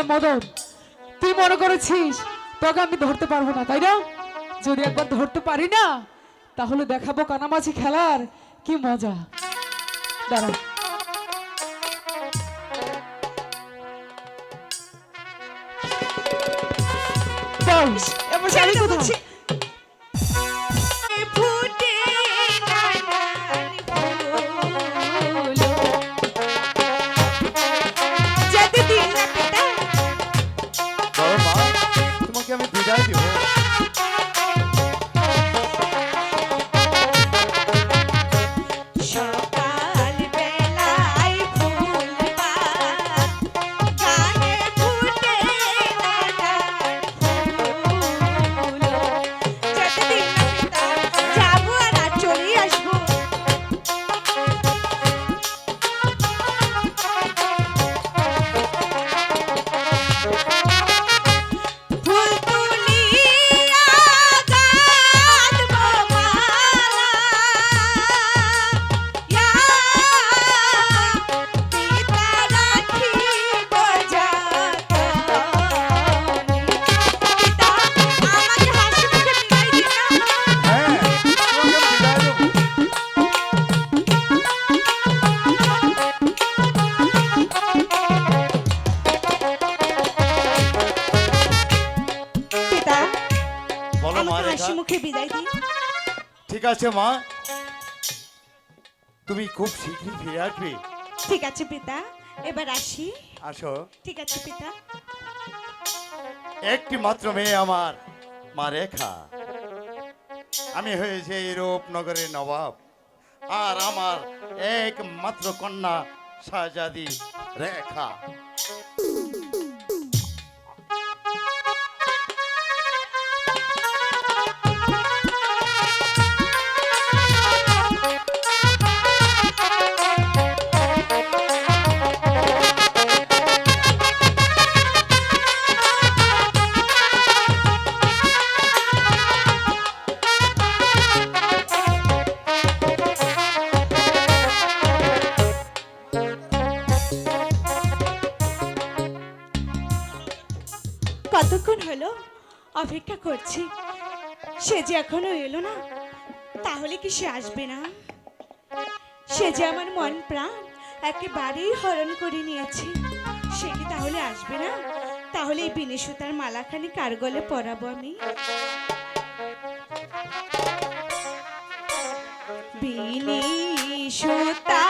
শালা মদন তুই মনে করেছিস তোকে আমি ধরতে পারব না তাই না? যদি একবার ধরতে পারি না তাহলে দেখাবো কানামাছি খেলার কি মজা। দাঁড়া। বল, এবার শাড়ি কোথায়? তোমাকে আমি বলো মা আমাকে হাসি মুখে বিদায় দিন। ঠিক আছে মা। তুমি খুব শীঘ্রই ফিরে আসবে। ঠিক আছে পিতা এবার আসি। আসো। ঠিক আছে পিতা। একটি মাত্র মেয়ে আমার মা রেখা। আমি হয়েছে এই রূপনগরের নবাব আর আমার একমাত্র কন্যা শাহজাদি রেখা। কতক্ষণ হলো? অপেক্ষা করছি। সে যে এখনও এলো না, তাহলে কি সে আসবে না? সে যে আমার মন প্রাণ, একেবারেই হরণ করে নিয়েছে, সে কি তাহলে আসবে না? তাহলে এই বিনে সুতার মালাখানি কার গলে পরাবো আমি? বিনি সুতা